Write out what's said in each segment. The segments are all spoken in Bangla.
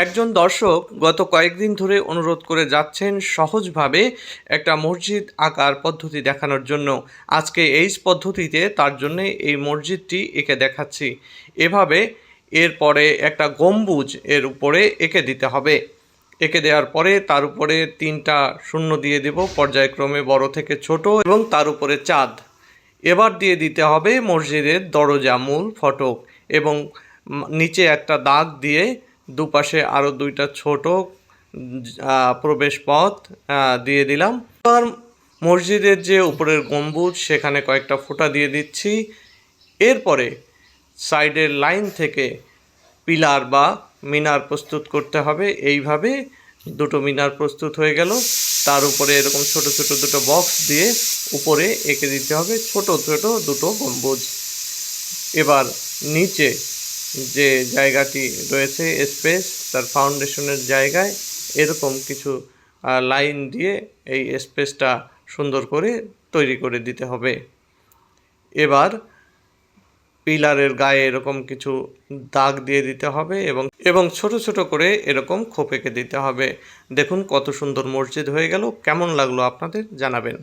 একজন দর্শক গত কয়েকদিন ধরে অনুরোধ করে যাচ্ছেন সহজভাবে একটা মসজিদ আঁকার পদ্ধতি দেখানোর জন্য। আজকে এই পদ্ধতিতে তার জন্য এই মসজিদটি এঁকে দেখাচ্ছি। এভাবে এরপরে একটা গম্বুজ এর উপরে এঁকে দিতে হবে। এঁকে দেওয়ার পরে তার উপরে তিনটা শূন্য দিয়ে দেব, পর্যায়ক্রমে বড় থেকে ছোট এবং তার উপরে চাঁদ। এবার দিয়ে দিতে হবে মসজিদের দরজা, মূল ফটক এবং নিচে একটা দাগ দিয়ে দুপাশে আরও দুইটা ছোট প্রবেশ পথ দিয়ে দিলাম। এবার মসজিদের যে উপরের গম্বুজ, সেখানে কয়েকটা ফোঁটা দিয়ে দিচ্ছি। এরপরে সাইডের লাইন থেকে পিলার বা মিনার প্রস্তুত করতে হবে। এইভাবে দুটো মিনার প্রস্তুত হয়ে গেল। তার উপরে এরকম ছোট ছোট দুটো বক্স দিয়ে উপরে এঁকে দিতে হবে। ছোট ছোট দুটো গম্বুজ। এবার নিচে যে জায়গাটি রয়েছে, স্পেস, তার ফাউন্ডেশনের জায়গায় এরকম কিছু লাইন দিয়ে এই স্পেসটা সুন্দর করে তৈরি করে দিতে হবে। এবার পিলারের গায়ে এরকম কিছু দাগ দিয়ে দিতে হবে এবং এবং ছোট ছোট করে এরকম খোপেকে দিতে হবে। দেখুন কত সুন্দর মসজিদ হয়ে গেল। কেমন লাগল আপনাদের জানাবেন।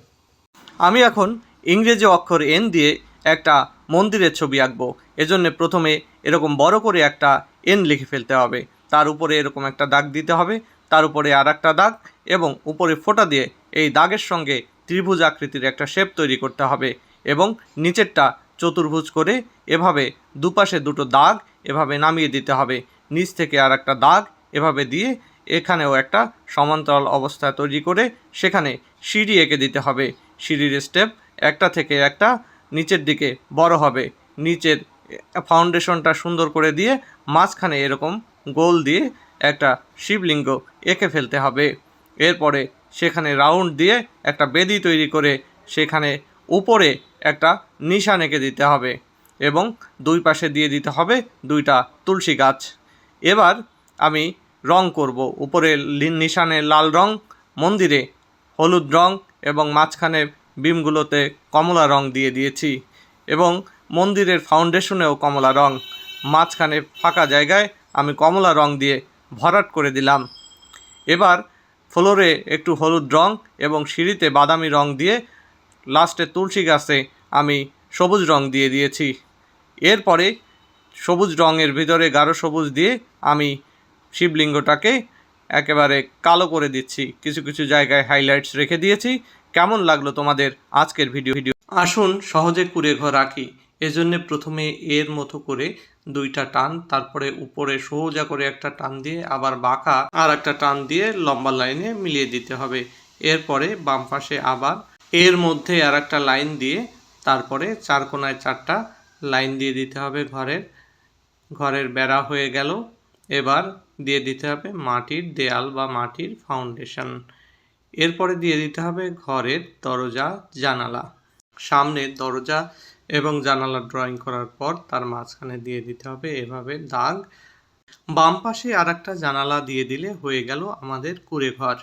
আমি এখন ইংরেজি অক্ষর এন দিয়ে একটা মন্দিরের ছবি আঁকবো। এজন্য প্রথমে এরকম বড় করে একটা এন লিখে ফেলতে হবে। তার উপরে এরকম একটা দাগ দিতে হবে। তার উপরে আর একটা দাগ এবং উপরে ফোঁটা দিয়ে এই দাগের সঙ্গে ত্রিভুজ আকৃতির একটা শেপ তৈরি করতে হবে এবং নিচেরটা চতুর্ভুজ করে এভাবে দুপাশে দুটো দাগ এভাবে নামিয়ে দিতে হবে। নিচ থেকে আর একটা দাগ এভাবে দিয়ে এখানেও একটা সমান্তরাল অবস্থা তৈরি করে সেখানে সিঁড়ি এঁকে দিতে হবে। সিঁড়ির স্টেপ একটা থেকে একটা নিচের দিকে বড় হবে। নিচের ফাউন্ডেশনটা সুন্দর করে দিয়ে মাঝখানে এরকম গোল দিয়ে একটা শিবলিঙ্গ এঁকে ফেলতে হবে। এরপরে সেখানে রাউন্ড দিয়ে একটা বেদি তৈরি করে সেখানে উপরে একটা নিশান এঁকে দিতে হবে এবং দুই পাশে দিয়ে দিতে হবে দুইটা তুলসী গাছ। এবার আমি রং করব। উপরে নিশানে লাল রং, মন্দিরে হলুদ রং এবং মাঝখানে বিমগুলোতে কমলা রং দিয়ে দিয়েছি এবং মন্দিরের ফাউন্ডেশনেও কমলা রং। মাঝখানে ফাঁকা জায়গায় আমি কমলা রং দিয়ে ভরাট করে দিলাম। এবার ফ্লোরে একটু হলুদ রং এবং সিঁড়িতে বাদামি রং দিয়ে লাস্টে তুলসী গাছে আমি সবুজ রং দিয়ে দিয়েছি। এরপরে সবুজ রঙের ভিতরে গাঢ় সবুজ দিয়ে আমি শিবলিঙ্গটাকে একেবারে কালো করে দিচ্ছি। কিছু কিছু জায়গায় হাইলাইটস রেখে দিয়েছি কেমন লাগল তোমাদের আজকের ভিডিও? ভিডিও আসুন, সহজে কুড়ে ঘর রাখি। এজন্য প্রথমে এর মতো করে দুইটা টান, তারপরে উপরে সোজা করে একটা টান দিয়ে, আবার বাঁকা আর একটা টান দিয়ে লম্বা লাইনে মিলিয়ে দিতে হবে। এরপরে বাম পাশে আবার এর মধ্যে আর একটা লাইন দিয়ে, তারপরে চার কোনায় চারটা লাইন দিয়ে দিতে হবে ঘরের। ঘরের বেড়া হয়ে গেল। এবার দিয়ে দিতে হবে মাটির দেয়াল বা মাটির ফাউন্ডেশন। এরপরে দিয়ে দিতে হবে ঘরের দরজা, জানালা। সামনে দরজা এবং জানালা ড্রয়িং করার পর তার মাঝখানে দিয়ে দিতে হবে এভাবে দাগ। বাম পাশে আর একটা জানালা দিয়ে দিলে হয়ে গেল আমাদের কুড়ে ঘর